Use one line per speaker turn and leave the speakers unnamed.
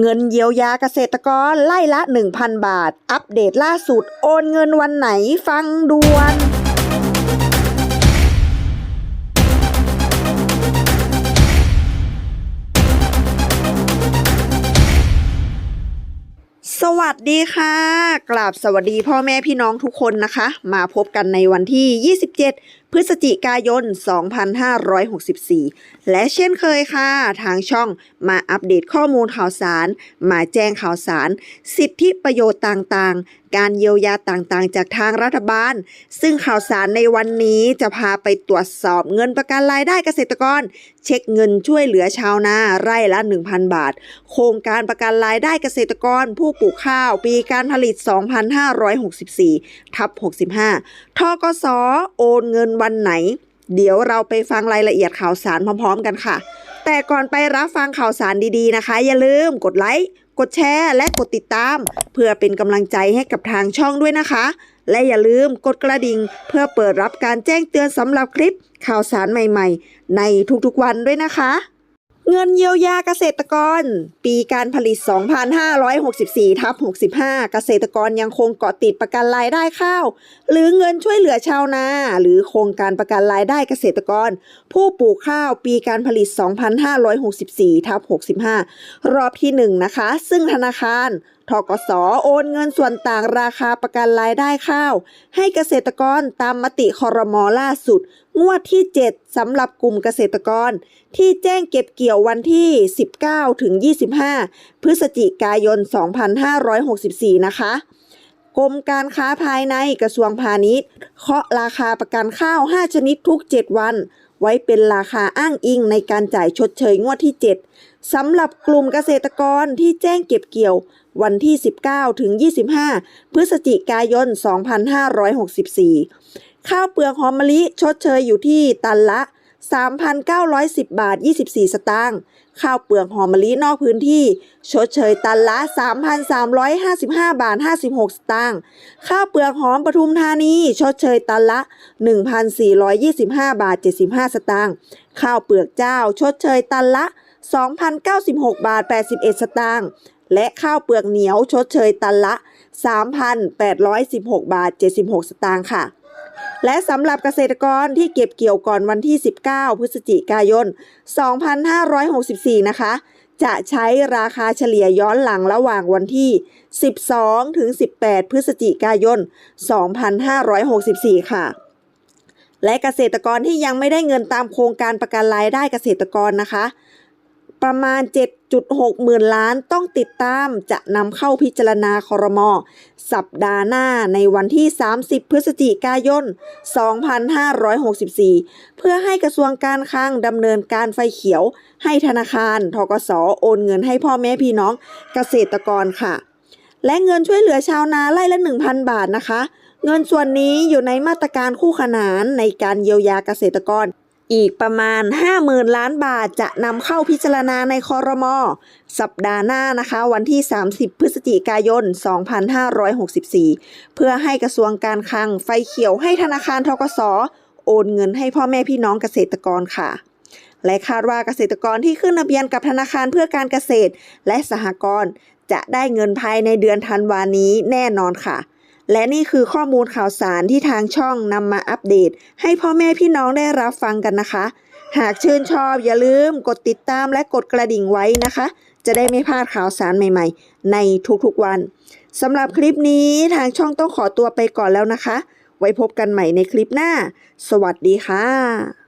เงินเยียวยาเกษตรกรไล่ละ 1,000 บาท อัปเดตล่าสุดโอนเงินวันไหนฟังด่วนสวัสดีค่ะ กราบสวัสดีพ่อแม่พี่น้องทุกคนนะคะ มาพบกันในวันที่ 27 พฤศจิกายน 2564 และเช่นเคยค่ะ ทางช่องมาอัปเดตข้อมูลข่าวสาร มาแจ้งข่าวสาร สิทธิประโยชน์ต่างๆ การเยียวยาต่างๆ จากทางรัฐบาล ซึ่งข่าวสารในวันนี้จะพาไปตรวจสอบเงินประกันรายได้เกษตรกร เช็คเงินช่วยเหลือชาวนาไร่ละ 1,000 บาท โครงการประกันรายได้เกษตรกร ผู้ปลูกข้าวปีการผลิต 2564 ทับ65 ทกสโอนเงินวันันไหน เดี๋ยวเราไปฟังรายละเอียดข่าวสารพร้อมๆ กันค่ะ แต่ก่อนไปรับฟังข่าวสารดีๆนะคะ อย่าลืมกดไลค์กดแชร์และกดติดตาม เพื่อเป็นกำลังใจให้กับทางช่องด้วยนะคะ และอย่าลืมกดกระดิ่ง เพื่อเปิดรับการแจ้งเตือนสำหรับคลิปข่าวสารใหม่ๆ ในทุกๆวันด้วยนะคะ เงินเยียวยาเกษตรกร ปีการผลิต 2564ทับ65 เกษตรกรยังคงเกาะติดประกันรายได้ข้าว หรือเงินช่วยเหลือชาวนา หรือโครงการประกันรายได้เกษตรกร ผู้ปลูกข้าวปีการผลิต 2564ทับ65 รอบที่ 1 นะคะ ซึ่งธนาคาร ทกสโอนเงินส่วนต่างราคาประกันรายได้ข้าว ให้เกษตรกรตามมติคอรมอล่าสุด งวดที่ 7สำหรับกลุ่มเกษตรกร ที่แจ้งเก็บเกี่ยววันที่ 19 ถึง 25 พฤศจิกายน 2564 นะคะกรมการค้าภายในกระทรวงพาณิชย์เคาะราคาประกันข้าว 5 ชนิดทุก 7 วัน ไว้เป็นราคาอ้างอิงในการจ่ายชดเชยงวดที่ 7 สำหรับกลุ่มเกษตรกรที่แจ้งเก็บเกี่ยว วันที่ 19 ถึง 25 พฤศจิกายน 2564 ข้าวเปลือกหอมมะลิชดเชยอยู่ที่ตันละ 3,910 บาท 24 สตางค์ข้าวเปลือกหอมมะลินอกพื้นที่ ชดเชยตันละ 3,355 บาท 56 สตางค์ข้าวเปลือกหอมปทุมธานี ชดเชยตันละ 1,425 บาท 75 สตางค์ข้าวเปลือกเจ้า ชดเชยตันละ 2,096 บาท 81 สตางค์และข้าวเปลือกเหนียวชดเชยตันละ 3,816 บาท 76 สตางค์ค่ะ และสำหรับเกษตรกรที่เก็บเกี่ยวก่อนวันที่ 19 พฤศจิกายน 2564 นะคะ จะใช้ราคาเฉลี่ยย้อนหลังระหว่างวันที่ 12 ถึง 18 พฤศจิกายน 2564 ค่ะ และเกษตรกรที่ยังไม่ได้เงินตามโครงการประกันรายได้เกษตรกรนะคะ ประมาณ 7.6 หมื่นล้านต้องติดตามจะนำเข้าพิจารณาคอรมอสัปดาห์หน้าในวันที่ 30 พฤศจิกายน 2564 เพื่อให้กระทรวงการคลังดำเนินการไฟเขียว ให้ธนาคารทกสโอนเงินให้พ่อแม่พี่น้องเกษตรกรค่ะ และเงินช่วยเหลือชาวนาไร่ละ 1,000 บาทนะคะ เงินส่วนนี้อยู่ในมาตรการคู่ขนานในการเยียวยาเกษตรกร อีกประมาณ 50,000 ล้านบาทจะนำเข้าพิจารณาในคอรมอสัปดาห์หน้านะคะ วันที่ 30 พฤศจิกายน 2564 เพื่อให้กระทรวงการคลังไฟเขียวให้ธนาคารทกสโอนเงินให้พ่อแม่พี่น้องเกษตรกรค่ะ และคาดว่าเกษตรกรที่ขึ้นทะเบียนกับธนาคารเพื่อการเกษตรและสหกรณ์จะได้เงินภายในเดือนธันวานี้แน่นอนค่ะ และนี่คือข้อมูลข่าวสารที่ทางช่องนำมาอัปเดต ให้พ่อแม่พี่น้องได้รับฟังกันนะคะ หากชื่นชอบอย่าลืมกดติดตามและกดกระดิ่งไว้นะคะ จะได้ไม่พลาดข่าวสารใหม่ๆ ในทุกๆวันสำหรับคลิปนี้ทางช่องต้องขอตัวไปก่อนแล้วนะคะ ไว้พบกันใหม่ในคลิปหน้า สวัสดีค่ะ